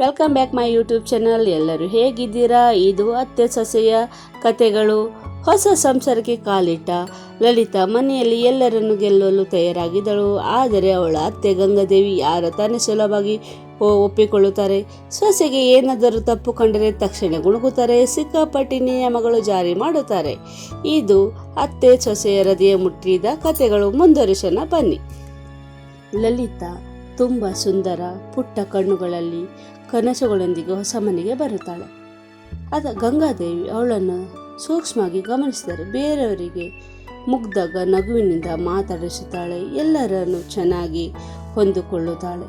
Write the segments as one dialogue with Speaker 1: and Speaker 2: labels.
Speaker 1: Welcome back my YouTube channel ಎಲ್ಲರೂ ಹೇಗಿದ್ದೀರಾ? ಇದು ಅತ್ತೆ ಸೊಸೆಯ ಕತೆಗಳು. ಹೊಸ ಸಂಸಾರಕ್ಕೆ ಕಾಲಿಟ್ಟ ಲಲಿತಾ ಮನೆಯಲ್ಲಿ ಎಲ್ಲರನ್ನು ಗೆಲ್ಲಲು ತಯಾರಾಗಿದ್ದಳು. ಆದರೆ ಅವಳ ಅತ್ತೆ ಗಂಗಾದೇವಿ ಯಾರ ತಾನೇ ಸುಲಭವಾಗಿ ಒಪ್ಪಿಕೊಳ್ಳುತ್ತಾರೆ? ಸೊಸೆಗೆ ಏನಾದರೂ ತಪ್ಪು ಕಂಡರೆ ತಕ್ಷಣ ಗುಣಗುತ್ತಾರೆ. ಸಿಕ್ಕಾಪಟ್ಟಿ ನಿಯಮಗಳು ಜಾರಿ ಮಾಡುತ್ತಾರೆ. ಇದು ಅತ್ತೆ ಸೊಸೆಯ ಹೃದಯ ಮುಟ್ಟಿದ ಕತೆಗಳು. ಮುಂದುವರಿಸೋಣ ಬನ್ನಿ. ಲಲಿತಾ ತುಂಬ ಸುಂದರ, ಪುಟ್ಟ ಕಣ್ಣುಗಳಲ್ಲಿ ಕನಸುಗಳೊಂದಿಗೆ ಹೊಸ ಮನೆಗೆ ಬರುತ್ತಾಳೆ. ಅದ ಗಂಗಾದೇವಿ ಅವಳನ್ನು ಸೂಕ್ಷ್ಮವಾಗಿ ಗಮನಿಸಿದರೆ ಬೇರೆಯವರಿಗೆ ಮುಗ್ದಾಗ ನಗುವಿನಿಂದ ಮಾತಾಡಿಸುತ್ತಾಳೆ, ಎಲ್ಲರನ್ನು ಚೆನ್ನಾಗಿ ಹೊಂದಿಕೊಳ್ಳುತ್ತಾಳೆ.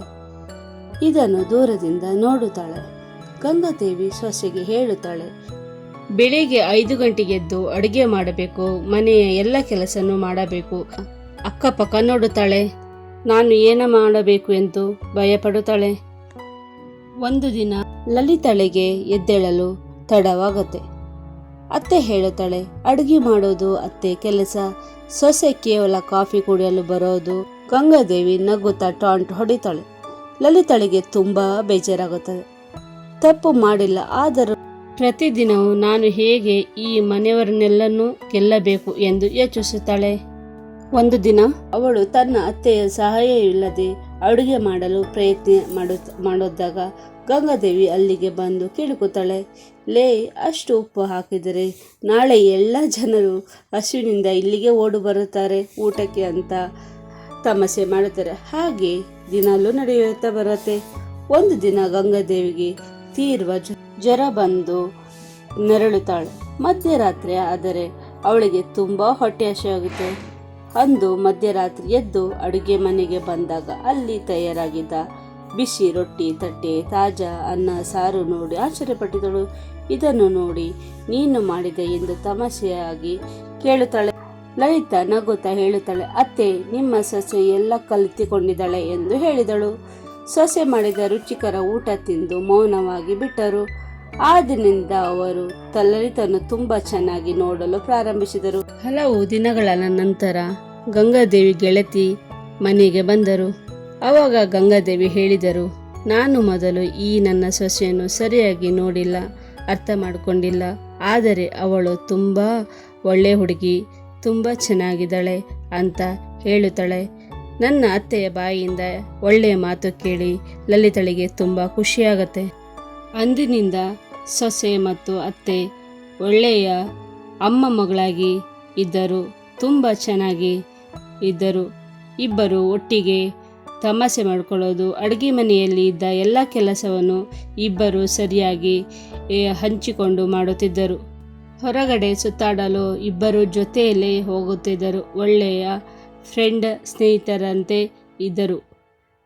Speaker 1: ಇದನ್ನು ದೂರದಿಂದ ನೋಡುತ್ತಾಳೆ. ಗಂಗಾದೇವಿ ಸೊಸೆಗೆ ಹೇಳುತ್ತಾಳೆ, ಬೆಳಿಗ್ಗೆ ಐದು ಗಂಟೆಗೆದ್ದು ಅಡುಗೆ ಮಾಡಬೇಕು, ಮನೆಯ ಎಲ್ಲ ಕೆಲಸನೂ ಮಾಡಬೇಕು. ಅಕ್ಕಪಕ್ಕ ನೋಡುತ್ತಾಳೆ. ನಾನು ಏನ ಮಾಡಬೇಕು ಎಂದು ಭಯಪಡುತ್ತಾಳೆ. ಒಂದು ದಿನ ಲಲಿತಳೆಗೆ ಎದ್ದೇಳಲು ತಡವಾಗುತ್ತೆ. ಅತ್ತೆ ಹೇಳುತ್ತಾಳೆ, ಅಡುಗೆ ಮಾಡೋದು ಅತ್ತೆ ಕೆಲಸ. ಸೊಸೆ ಕೇವಲ ಕಾಫಿ ಕುಡಿಯಲು ಬರೋದು. ಗಂಗಾದೇವಿ ನಗುತ್ತಾ ಟಾಂಟ್ ಹೊಡಿತಾಳೆ. ಲಲಿತಳಿಗೆ ತುಂಬಾ ಬೇಜಾರಾಗುತ್ತದೆ ತಪ್ಪು ಮಾಡಿಲ್ಲ, ಆದರೂ ಪ್ರತಿದಿನವೂ ನಾನು ಹೇಗೆ ಈ ಮನೆಯವರನ್ನೆಲ್ಲನೂ ಗೆಲ್ಲಬೇಕು ಎಂದು ಯೋಚಿಸುತ್ತಾಳೆ. ಒಂದು ದಿನ ಅವಳು ತನ್ನ ಅತ್ತೆಯ ಸಹಾಯವಿಲ್ಲದೆ ಅಡುಗೆ ಮಾಡಲು ಪ್ರಯತ್ನ ಮಾಡು ಮಾಡೋದಾಗ ಗಂಗಾದೇವಿ ಅಲ್ಲಿಗೆ ಬಂದು ಕೇಳುತ್ತಾಳೆ ಲೇ, ಅಷ್ಟು ಉಪ್ಪು ಹಾಕಿದರೆ ನಾಳೆ ಎಲ್ಲ ಜನರು ಹಸುವಿನಿಂದ ಇಲ್ಲಿಗೆ ಓಡು ಬರುತ್ತಾರೆ, ಊಟಕ್ಕೆ ಅಂತ ತಮಸೆ ಮಾಡುತ್ತಾರೆ. ಹಾಗೆ ದಿನಾಲೂ ನಡೆಯುತ್ತಾ ಬರುತ್ತೆ. ಒಂದು ದಿನ ಗಂಗಾದೇವಿಗೆ ತೀರ್ವ ಜ್ವ- ಜ್ವರ ಬಂದು ನರಳುತ್ತಾಳೆ. ಮಧ್ಯರಾತ್ರಿ ಆದರೆ ಅವಳಿಗೆ ತುಂಬ ಹೊಟ್ಟೆ ಹಸಿವಾಗುತ್ತೆ. ಅಂದು ಮಧ್ಯರಾತ್ರಿ ಎದ್ದು ಅಡುಗೆ ಮನೆಗೆ ಬಂದಾಗ ಅಲ್ಲಿ ತಯಾರಾಗಿದ್ದ ಬಿಸಿ ರೊಟ್ಟಿ, ತಟ್ಟೆ, ತಾಜಾ ಅನ್ನ, ಸಾರು ನೋಡಿ ಆಶ್ಚರ್ಯಪಟ್ಟಿದಳು ಇದನ್ನು ನೋಡಿ ನೀನು ಮಾಡಿದೆ ಎಂದು ತಮಾಷೆಯಾಗಿ ಕೇಳುತ್ತಾಳೆ. ಲಲಿತಾ ನಗುತ್ತಾ ಹೇಳುತ್ತಾಳೆ, ಅತ್ತೆ, ನಿಮ್ಮ ಸೊಸೆ ಎಲ್ಲ ಕಲಿತುಕೊಂಡಿದ್ದಾಳೆ ಎಂದು ಹೇಳಿದಳು. ಸೊಸೆ ಮಾಡಿದ ರುಚಿಕರ ಊಟ ತಿಂದು ಮೌನವಾಗಿ ಬಿಟ್ಟರು. ಆ ದಿನದಿಂದ ಅವರು ತಲ್ಲರಿತನ್ನು ತುಂಬಾ ಚೆನ್ನಾಗಿ ನೋಡಲು ಪ್ರಾರಂಭಿಸಿದರು. ಹಲವು ದಿನಗಳ ನಂತರ ಗಂಗಾದೇವಿ ಗೆಳತಿ ಮನೆಗೆ ಬಂದರು. ಅವಾಗ ಗಂಗಾದೇವಿ ಹೇಳಿದರು, ನಾನು ಮೊದಲು ಈ ನನ್ನ ಸೊಸೆಯನ್ನು ಸರಿಯಾಗಿ ನೋಡಿಲ್ಲ, ಅರ್ಥ ಮಾಡಿಕೊಂಡಿಲ್ಲ. ಆದರೆ ಅವಳು ತುಂಬ ಒಳ್ಳೆ ಹುಡುಗಿ, ತುಂಬ ಚೆನ್ನಾಗಿದ್ದಾಳೆ ಅಂತ ಹೇಳುತ್ತಾಳೆ. ನನ್ನ ಅತ್ತೆಯ ಬಾಯಿಯಿಂದ ಒಳ್ಳೆಯ ಮಾತು ಕೇಳಿ ಲಲಿತಳಿಗೆ ತುಂಬ ಖುಷಿಯಾಗತ್ತೆ. ಅಂದಿನಿಂದ ಸೊಸೆ ಮತ್ತು ಅತ್ತೆ ಒಳ್ಳೆಯ ಅಮ್ಮ ಮಗಳಾಗಿ ಇದ್ದರು, ತುಂಬ ಚೆನ್ನಾಗಿ ಇದ್ದರು. ಇಬ್ಬರು ಒಟ್ಟಿಗೆ ತಮಾಷೆ ಮಾಡಿಕೊಳ್ಳೋದು, ಅಡುಗೆ ಮನೆಯಲ್ಲಿ ಇದ್ದ ಎಲ್ಲ ಕೆಲಸವನ್ನು ಇಬ್ಬರು ಸರಿಯಾಗಿ ಹಂಚಿಕೊಂಡು ಮಾಡುತ್ತಿದ್ದರು. ಹೊರಗಡೆ ಸುತ್ತಾಡಲು ಇಬ್ಬರು ಜೊತೆಯಲ್ಲೇ ಹೋಗುತ್ತಿದ್ದರು. ಒಳ್ಳೆಯ ಫ್ರೆಂಡ್ ಸ್ನೇಹಿತರಂತೆ ಇದ್ದರು.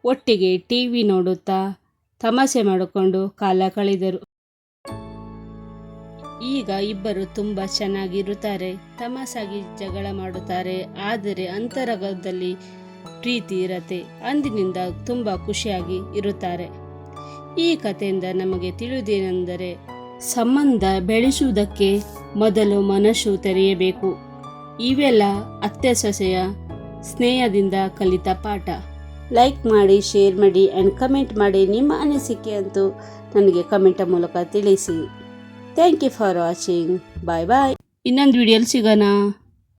Speaker 1: ಒಟ್ಟಿಗೆ ಟಿ ವಿ ನೋಡುತ್ತಾ ತಮಾಷೆ ಮಾಡಿಕೊಂಡು ಕಾಲ ಕಳೆದರು. ಈಗ ಇಬ್ಬರು ತುಂಬ ಚೆನ್ನಾಗಿರುತ್ತಾರೆ ತಮಾಸಾಗಿ ಜಗಳ ಮಾಡುತ್ತಾರೆ, ಆದರೆ ಅಂತರಂಗದಲ್ಲಿ ಪ್ರೀತಿ ಇರತ್ತೆ, ಅಂದಿನಿಂದ ತುಂಬ ಖುಷಿಯಾಗಿ ಇರುತ್ತಾರೆ. ಈ ಕಥೆಯಿಂದ ನಮಗೆ ತಿಳಿದೇನೆಂದರೆ ಸಂಬಂಧ ಬೆಳೆಸುವುದಕ್ಕೆ ಮೊದಲು ಮನಸ್ಸು ತೆರೆಯಬೇಕು. ಇವೆಲ್ಲ ಅತ್ತೆ ಸೊಸೆಯ ಸ್ನೇಹದಿಂದ ಕಲಿತ ಪಾಠ. ಲೈಕ್ ಮಾಡಿ, ಶೇರ್ ಮಾಡಿ ಆ್ಯಂಡ್ ಕಮೆಂಟ್ ಮಾಡಿ ನಿಮ್ಮ ಅನಿಸಿಕೆ ಅಂತೂ ನನಗೆ ಕಮೆಂಟ್ ಮೂಲಕ ತಿಳಿಸಿ. Thank you for watching bye bye ಇನ್ನೊಂದು ವಿಡಿಯೋಲಿ ಸಿಗೋಣ.